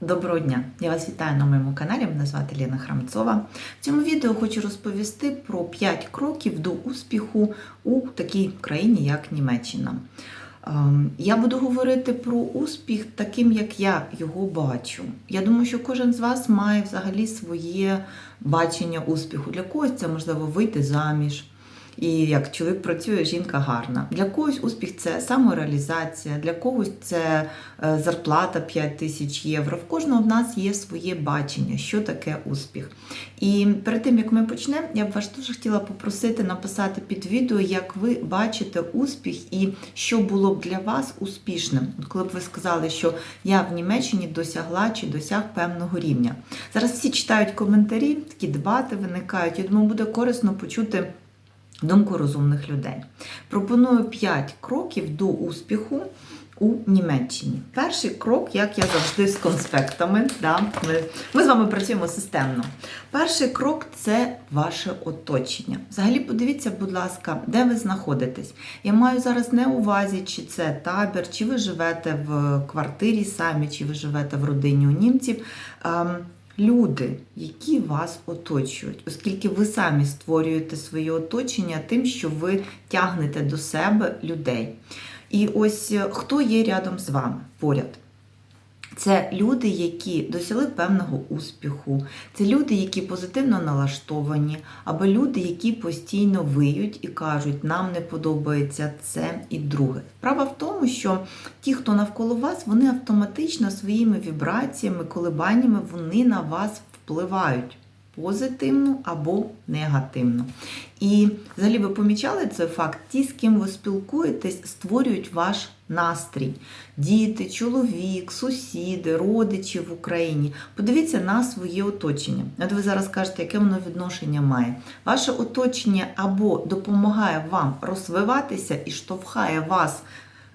Доброго дня! Я вас вітаю на моєму каналі. Мене звати Ліна Храмцова. В цьому відео хочу розповісти про 5 кроків до успіху у такій країні, як Німеччина. Ем, Я буду говорити про успіх таким, як я його бачу. Я думаю, що кожен з вас має взагалі своє бачення успіху. Для когось це можливо вийти заміж. І як чоловік працює, жінка гарна. Для когось успіх це самореалізація, для когось це е, зарплата 5 тисяч євро. В кожного в нас є своє бачення, що таке успіх. І перед тим як ми почнемо, я б вас дуже хотіла попросити написати під відео, як ви бачите успіх і що було б для вас успішним. От Коли б ви сказали, що я в Німеччині досягла чи досяг певного рівня. Зараз всі читають коментарі, такі дебати виникають. Я думаю, буде корисно почути. Думку розумних людей. Пропоную 5 кроків до успіху у Німеччині. Перший крок, як я завжди з конспектами. Да? Ми, ми з вами працюємо системно. Перший крок це ваше оточення. Взагалі, подивіться, будь ласка, де ви знаходитесь. Я маю зараз не увазі, чи це табір, чи ви живете в квартирі самі, чи ви живете в родині у німців. Люди, які вас оточують, оскільки ви самі створюєте своє оточення тим, що ви тягнете до себе людей. І ось е, хто є рядом з вами поряд. Це люди, які досягли певного успіху, це люди, які позитивно налаштовані, або люди, які постійно виють і кажуть, нам не подобається це і друге. Справа в тому, що ті, хто навколо вас, вони автоматично своїми вібраціями, колебаннями вони на вас впливають позитивно або негативно. І взагалі ви помічали цей факт, ті, з ким ви спілкуєтесь, створюють ваш настрій. Діти, чоловік, сусіди, родичі в Україні. Подивіться на своє оточення. От ви зараз кажете, яке воно відношення має. Ваше оточення або допомагає вам розвиватися і штовхає вас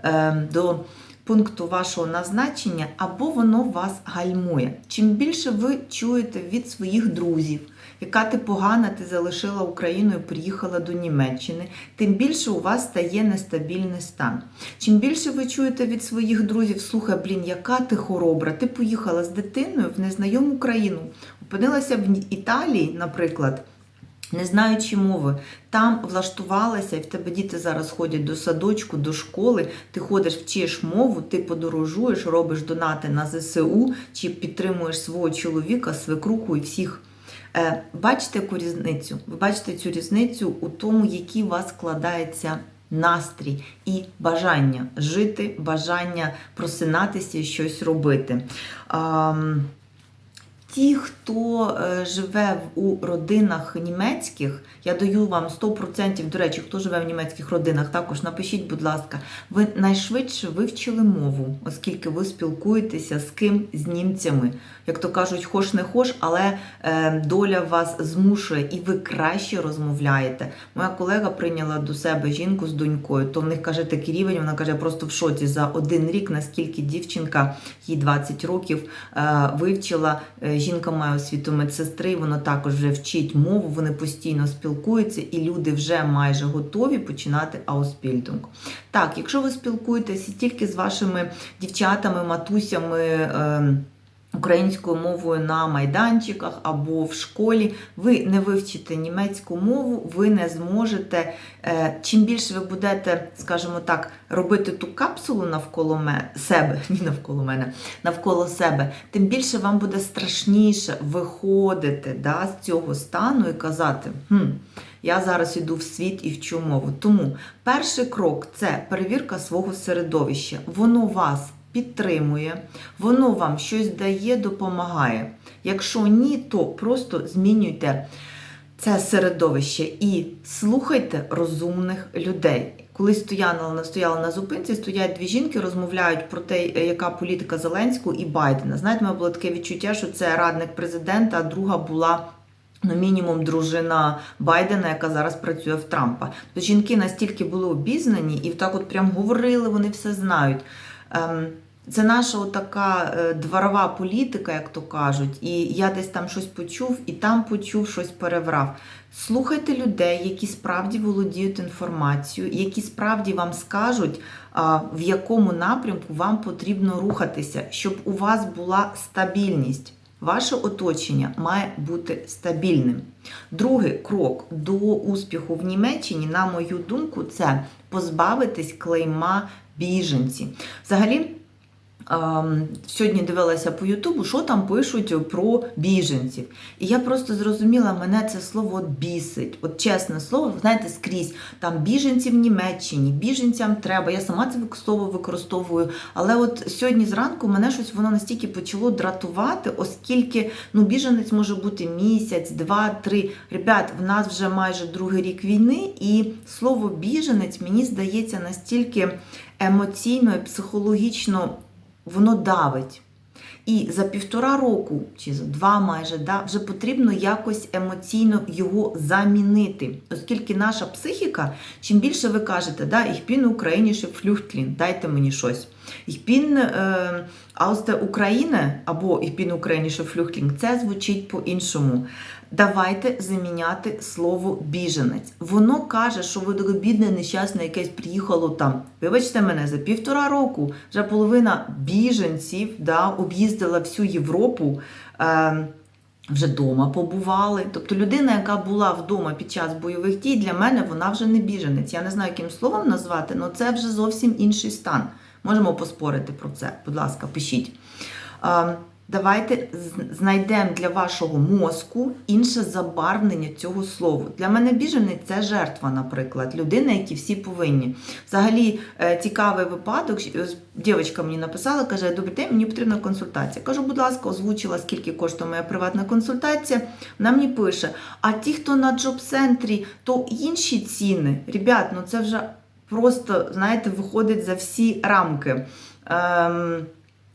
е, до пункту вашого назначення, або воно вас гальмує. Чим більше ви чуєте від своїх друзів, яка ти погана, ти залишила Україну і приїхала до Німеччини, тим більше у вас стає нестабільний стан. Чим більше ви чуєте від своїх друзів, слухай, блін, яка ти хоробра, ти поїхала з дитиною в незнайому країну, опинилася в Італії, наприклад. Не знаючи мови, там влаштувалася, і в тебе діти зараз ходять до садочку, до школи. Ти ходиш, вчиш мову, ти подорожуєш, робиш донати на ЗСУ чи підтримуєш свого чоловіка, свекруху і всіх. Е, Бачите яку різницю? Ви бачите цю різницю у тому, який у вас складається настрій і бажання жити, бажання просинатися і щось робити. Ті, хто е, живе у родинах німецьких, я даю вам 100%, до речі, хто живе в німецьких родинах, також напишіть, будь ласка, ви найшвидше вивчили мову, оскільки ви спілкуєтеся з ким з німцями. Як то кажуть, хош не хош, але е, доля вас змушує і ви краще розмовляєте. Моя колега прийняла до себе жінку з донькою, то в них каже такий рівень, вона каже, просто в шоці за один рік, наскільки дівчинка, їй 20 років, е, вивчила. Жінка має освіту медсестри, вона також вже вчить мову, вони постійно спілкуються, і люди вже майже готові починати ауспільдинг. Так, якщо ви спілкуєтеся тільки з вашими дівчатами, матусями. Українською мовою на майданчиках або в школі, ви не вивчите німецьку мову, ви не зможете. е, Чим більше ви будете, скажімо так, робити ту капсулу навколо себе, ні навколо мене, навколо себе, тим більше вам буде страшніше виходити да, з цього стану і казати, хм, я зараз йду в світ і вчу мову. Тому перший крок це перевірка свого середовища. Воно вас підтримує, воно вам щось дає, допомагає. Якщо ні, то просто змінюйте це середовище і слухайте розумних людей. Коли стояла, стояла на зупинці, стоять дві жінки, розмовляють про те, яка політика Зеленського і Байдена. Знаєте, мене було таке відчуття, що це радник президента, а друга була. Ну, мінімум, дружина Байдена, яка зараз працює в Трампа. То жінки настільки були обізнані і так от прям говорили, вони все знають. Ем, Це наша така дворова політика, як то кажуть, і я десь там щось почув, і там почув, щось переврав. Слухайте людей, які справді володіють інформацією, які справді вам скажуть, в якому напрямку вам потрібно рухатися, щоб у вас була стабільність. Ваше оточення має бути стабільним. Другий крок до успіху в Німеччині, на мою думку, це позбавитись клейма біженці. Взагалі. Сьогодні дивилася по Ютубу, що там пишуть про біженців. І я просто зрозуміла, мене це слово бісить. От чесне слово, знаєте, скрізь там біженці в Німеччині, біженцям треба. Я сама це слово використовую. Але от сьогодні зранку мене щось воно настільки почало дратувати, оскільки ну, біженець може бути місяць, два, три. Ребят, в нас вже майже другий рік війни, і слово біженець мені здається настільки емоційно і психологічно воно давить. І за півтора року, чи за два майже, да, вже потрібно якось емоційно його замінити. Оскільки наша психіка, чим більше ви кажете, да, «Ich bin ukrainische Flüchtling», дайте мені щось. «Ich bin е, der Ukraine» або «Ich bin ukrainische Flüchtling», це звучить по-іншому. Давайте заміняти слово біженець. Воно каже, що ви нещасне, якесь приїхало там. Вибачте мене, за півтора року вже половина біженців да, об'їздила всю Європу. Е, вже вдома побували. Тобто людина, яка була вдома під час бойових дій, для мене вона вже не біженець. Я не знаю, яким словом назвати, але це вже зовсім інший стан. Можемо поспорити про це. Будь ласка, пишіть. Е, Давайте знайдемо для вашого мозку інше забарвлення цього слова. Для мене біжений це жертва, наприклад, людина, які всі повинні. Взагалі, е, цікавий випадок. Дівчинка мені написала, каже: Добрий день, мені потрібна консультація. Кажу, будь ласка, озвучила, скільки коштує моя приватна консультація. Вона мені пише: а ті, хто на джоб-центрі, то інші ціни. Ребят, ну це вже просто, знаєте, виходить за всі рамки. Ем,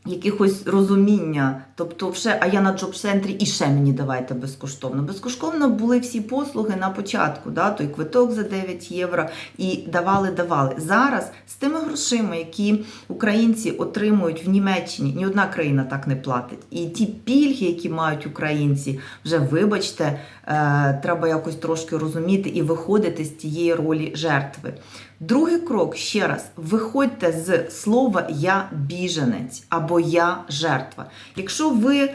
якихось розуміння. Тобто, вже, а я на джоб-центрі і ще мені давайте безкоштовно. Безкоштовно були всі послуги на початку, да, той квиток за 9 євро і давали-давали. Зараз з тими грошима, які українці отримують в Німеччині, ні одна країна так не платить. І ті пільги, які мають українці, вже вибачте, е, треба якось трошки розуміти і виходити з тієї ролі жертви. Другий крок ще раз: виходьте з слова я біженець або я жертва. Якщо ви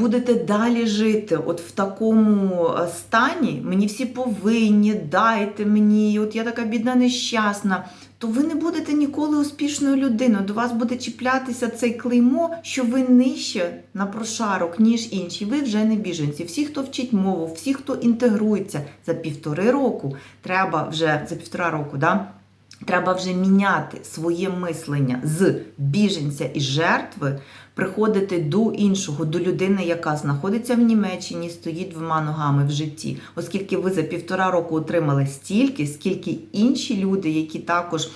будете далі жити от в такому стані, мені всі повинні, дайте мені, от я така бідна, нещасна, то ви не будете ніколи успішною людиною. До вас буде чіплятися цей клеймо, що ви нижче на прошарок, ніж інші. Ви вже не біженці. Всі, хто вчить мову, всі, хто інтегрується за півтори року, треба вже за півтора року, да? Треба вже міняти своє мислення з біженця і жертви, приходити до іншого, до людини, яка знаходиться в Німеччині, стоїть двома ногами в житті, оскільки ви за півтора року отримали стільки, скільки інші люди, які також е,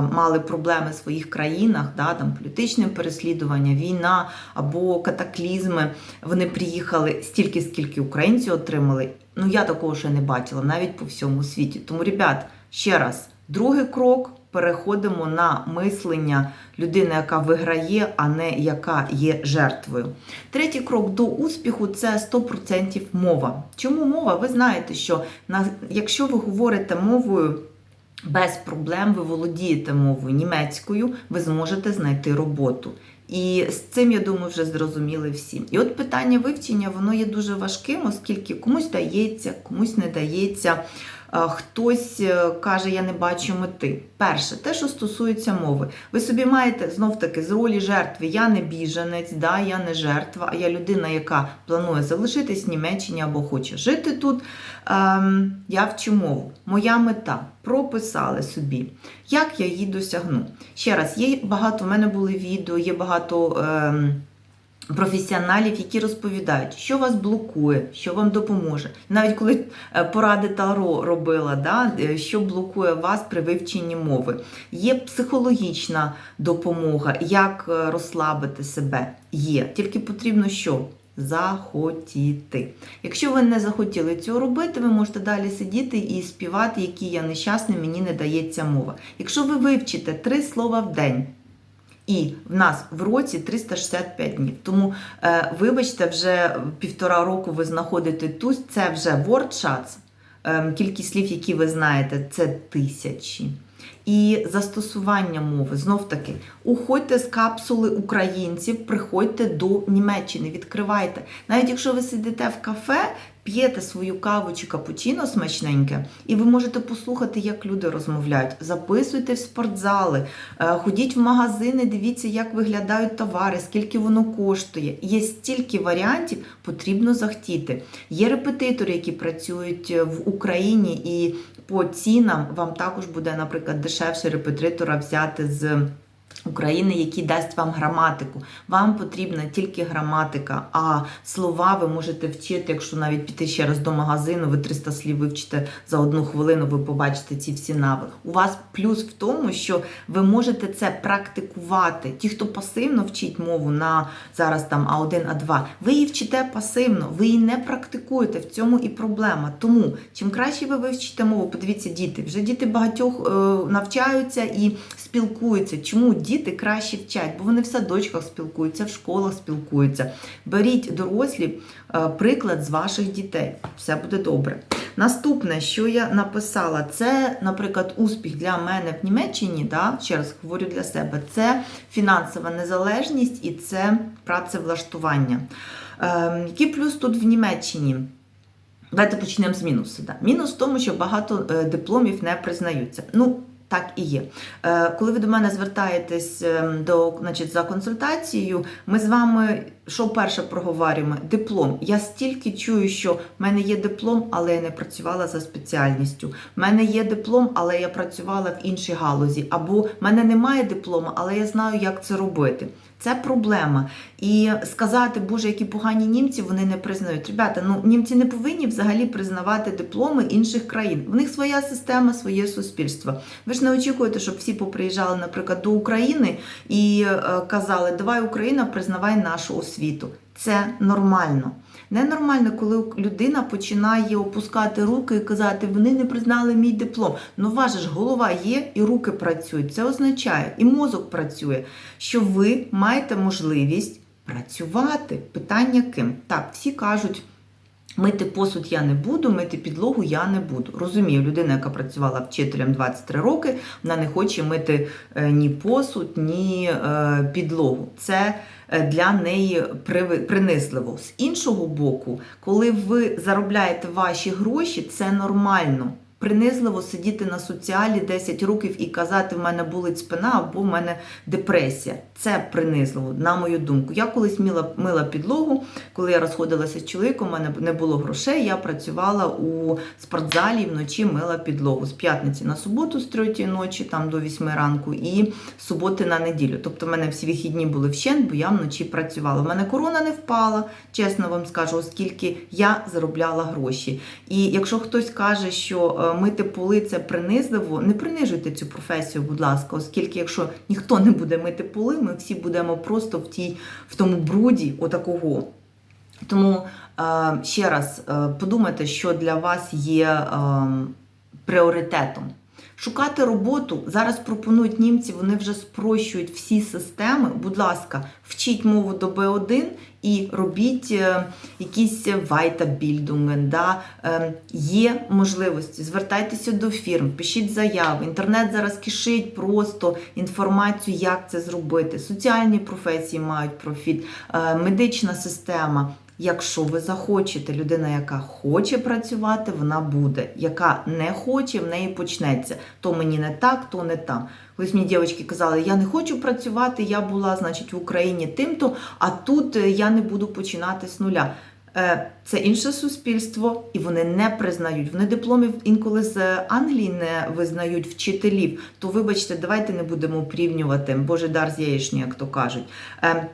мали проблеми в своїх країнах, да, там політичне переслідування, війна або катаклізми, вони приїхали стільки, скільки українці отримали. Ну я такого ще не бачила навіть по всьому світі. Тому, ребят, ще раз. Другий крок переходимо на мислення людини, яка виграє, а не яка є жертвою. Третій крок до успіху це 100% мова. Чому мова? Ви знаєте, що на, якщо ви говорите мовою. Без проблем ви володієте мовою німецькою, ви зможете знайти роботу. І з цим, я думаю, вже зрозуміли всі. І от питання вивчення, воно є дуже важким, оскільки комусь дається, комусь не дається. Хтось е, каже, я не бачу мети. Перше, те, що стосується мови, ви собі маєте знов-таки з ролі жертви. Я не біженець, да, я не жертва, а я людина, яка планує залишитись в Німеччині або хоче жити тут. Ем, Я вчу мову. Моя мета. Прописали собі, як я її досягну. Ще раз, є багато, в мене були відео, є багато. Ем, професіоналів, які розповідають, що вас блокує, що вам допоможе. Навіть коли е, поради Таро робила, да, е, що блокує вас при вивченні мови. Є психологічна допомога, як е, розслабити себе. Є. Тільки потрібно що? Захотіти. Якщо ви не захотіли цього робити, ви можете далі сидіти і співати, який я нещасний, мені не дається мова. Якщо ви вивчите три слова в день І в нас в році 365 днів. Тому, е, вибачте, вже півтора року ви знаходите тут, це вже WordShots, е, кількість слів, які ви знаєте, це тисячі. І застосування мови знов таки уходьте з капсули українців, приходьте до Німеччини, відкривайте. Навіть якщо ви сидите в кафе, п'єте свою каву чи капучино смачненьке, і ви можете послухати, як люди розмовляють. Записуйте в спортзали, е, ходіть в магазини, дивіться, як виглядають товари, скільки воно коштує. Є стільки варіантів, потрібно захотіти. Є репетитори, які працюють в Україні, і по цінам вам також буде, наприклад, дешевше репетитора взяти з. України, який дасть вам граматику. Вам потрібна тільки граматика, а слова ви можете вчити, якщо навіть піти ще раз до магазину, ви 300 слів вивчите за одну хвилину, ви побачите ці всі навики. У вас плюс в тому, що ви можете це практикувати. Ті, хто пасивно вчить мову на зараз там А1, А2, ви її вчите пасивно, ви її не практикуєте. В цьому і проблема. Тому чим краще ви вивчите мову, подивіться, діти. Вже діти багатьох е, навчаються і спілкуються. Чому діти краще вчать? Бо вони в садочках спілкуються, в школах спілкуються. Беріть дорослі е, приклад з ваших дітей. Все буде добре. Наступне, що я написала, це, наприклад, успіх для мене в Німеччині, да, ще раз говорю для себе, це фінансова незалежність і це працевлаштування. Ем, який плюс тут в Німеччині? Давайте почнемо з мінусу. Да. Мінус в тому, що багато е, дипломів не признаються. Ну, так і є. Е, Коли ви до мене звертаєтесь ем, до, значить, за консультацією, ми з вами що перше проговорюємо? Диплом. Я стільки чую, що в мене є диплом, але я не працювала за спеціальністю. В мене є диплом, але я працювала в іншій галузі. Або в мене немає диплома, але я знаю, як це робити. Це проблема. І сказати, Боже, які погані німці, вони не признають. Ребята, ну німці не повинні взагалі признавати дипломи інших країн. В них своя система, своє суспільство. Ви ж не очікуєте, щоб всі поприїжджали, наприклад, до України і е, казали, давай Україна, признавай нашу освіту. Це нормально. Ненормально, коли людина починає опускати руки і казати, вони не признали мій диплом. Ну, ваша ж голова є і руки працюють. Це означає, і мозок працює, що ви маєте можливість працювати. Питання ким? Так, всі кажуть. Мити посуд я не буду, мити підлогу я не буду. Розумію, людина, яка працювала вчителем 23 роки, вона не хоче мити е, ні посуд, ні е, підлогу. Це е, для неї принизливо. З іншого боку, коли ви заробляєте ваші гроші, це нормально. Принизливо сидіти на соціалі 10 років і казати, в мене болить спина або в мене депресія. Це принизливо, на мою думку. Я колись мила, мила підлогу, коли я розходилася з чоловіком, у мене не було грошей. Я працювала у спортзалі вночі мила підлогу з п'ятниці на суботу, з 3 ночі, там до 8 ранку, і суботи на неділю. Тобто, в мене всі вихідні були вщент, бо я вночі працювала. У мене корона не впала, чесно вам скажу, оскільки я заробляла гроші. І якщо хтось каже, що мити поли це принизливо, не принижуйте цю професію, будь ласка, оскільки, якщо ніхто не буде мити поли, ми всі будемо просто в тій, в тому бруді отакого. Тому ще раз подумайте, що для вас є пріоритетом. Шукати роботу зараз пропонують німці, вони вже спрощують всі системи. Будь ласка, вчіть мову до Б1 і робіть е, якісь вайтабільдунген. Да? Е, є можливості, звертайтеся до фірм, пишіть заяви. Інтернет зараз кишить просто інформацію, як це зробити. Соціальні професії мають профіт, е, медична система. Якщо ви захочете, людина, яка хоче працювати, вона буде. Яка не хоче, в неї почнеться. То мені не так, то не там. Колись мені дівчатки казали, я не хочу працювати, я була, значить, в Україні тим-то, а тут я не буду починати з нуля. Це інше суспільство, і вони не признають. Вони дипломів інколи з Англії не визнають вчителів. То, вибачте, давайте не будемо порівнювати Боже дар з яєчні, як то кажуть.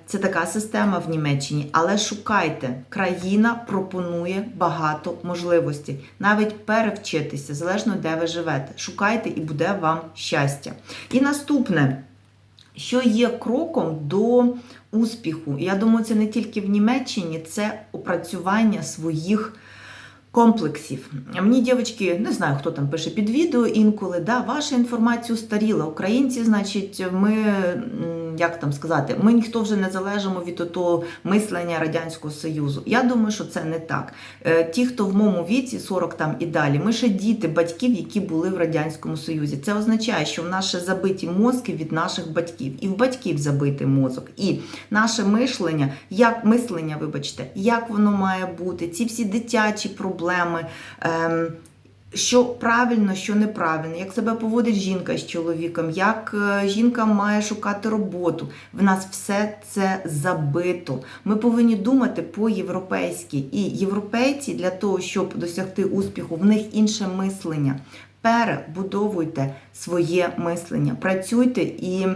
Це така система в Німеччині, але шукайте, країна пропонує багато можливостей, навіть перевчитися, залежно де ви живете. Шукайте і буде вам щастя. І наступне що є кроком до успіху. Я думаю, це не тільки в Німеччині, це опрацювання своїх комплексів. Мені дівчатки, не знаю, хто там пише під відео інколи, да, ваша інформація устаріла. Українці, значить, ми, як там сказати, ми ніхто вже не залежимо від того мислення Радянського Союзу. Я думаю, що це не так. Е, Ті, хто в моєму віці, 40 там і далі, ми ще діти батьків, які були в Радянському Союзі. Це означає, що в нас ще забиті мозки від наших батьків, і в батьків забитий мозок. І наше мишлення, як мислення, вибачте, як воно має бути, ці всі дитячі проблеми. Ем, що правильно, що неправильно, як себе поводить жінка з чоловіком, як е, жінка має шукати роботу. В нас все це забито. Ми повинні думати по-європейськи. І європейці для того, щоб досягти успіху, в них інше мислення. Перебудовуйте своє мислення, працюйте і.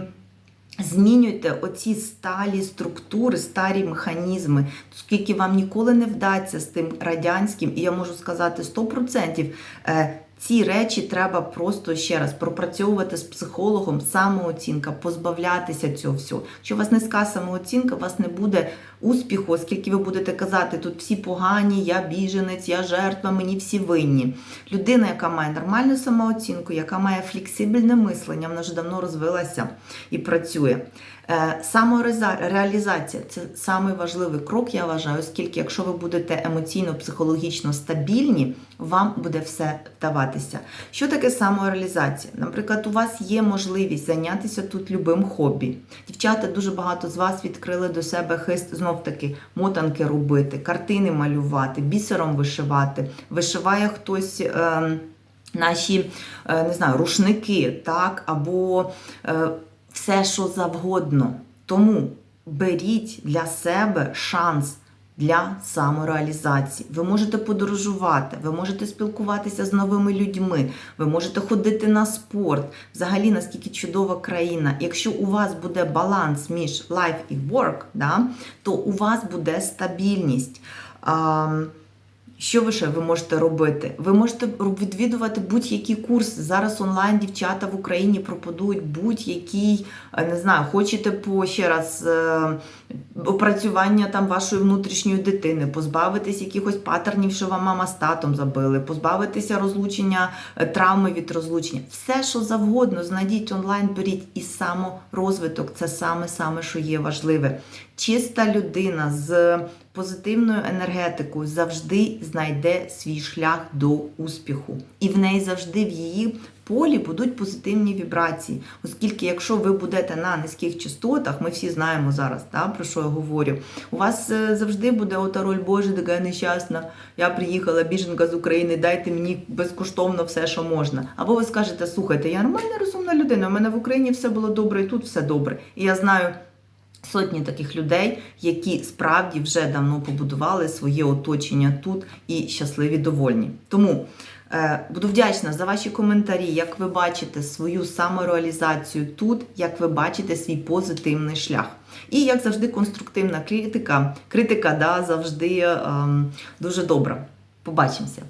Змінюйте оці сталі структури, старі механізми, оскільки вам ніколи не вдасться з тим радянським, і я можу сказати 100%, е, ці речі треба просто ще раз пропрацьовувати з психологом, самооцінка, позбавлятися цього всього. Якщо у вас низька самооцінка, у вас не буде успіху, оскільки ви будете казати, тут всі погані, я біженець, я жертва, мені всі винні. Людина, яка має нормальну самооцінку, яка має флексибельне мислення, вона вже давно розвилася і працює. Е, Самореалізація це самий важливий крок, я вважаю, оскільки, якщо ви будете емоційно, психологічно стабільні, вам буде все вдаватися. Що таке самореалізація? Наприклад, у вас є можливість зайнятися тут любим хобі. Дівчата дуже багато з вас відкрили до себе хист знов таки мотанки робити, картини малювати, бісером вишивати. Вишиває хтось. Е, Наші не знаю, рушники, так, або е, все, що завгодно. Тому беріть для себе шанс для самореалізації. Ви можете подорожувати, ви можете спілкуватися з новими людьми, ви можете ходити на спорт. Взагалі, наскільки чудова країна. Якщо у вас буде баланс між life і work, да, то у вас буде стабільність. Що ви ще ви можете робити? Ви можете відвідувати будь-який курс. Зараз онлайн дівчата в Україні пропонують будь-який, е, не знаю, хочете по ще раз е, опрацювання там вашої внутрішньої дитини, позбавитись якихось паттернів, що вам мама з татом забили, позбавитися розлучення, е, травми від розлучення. Все, що завгодно, знайдіть онлайн, беріть і саморозвиток це саме саме, що є важливе. Чиста людина з позитивною енергетикою завжди знайде свій шлях до успіху. І в неї завжди в її полі будуть позитивні вібрації. Оскільки, якщо ви будете на низьких частотах, ми всі знаємо зараз, да, про що я говорю, у вас е, завжди буде ота роль Боже, така нещасна. Я приїхала, біженка з України, дайте мені безкоштовно все, що можна. Або ви скажете, слухайте, я нормальна розумна людина, у мене в Україні все було добре, і тут все добре. І я знаю. Сотні таких людей, які справді вже давно побудували своє оточення тут і щасливі, довольні. Тому буду вдячна за ваші коментарі, як ви бачите свою самореалізацію тут, як ви бачите свій позитивний шлях. І як завжди, конструктивна критика. Критика да, завжди ем, дуже добра. Побачимося.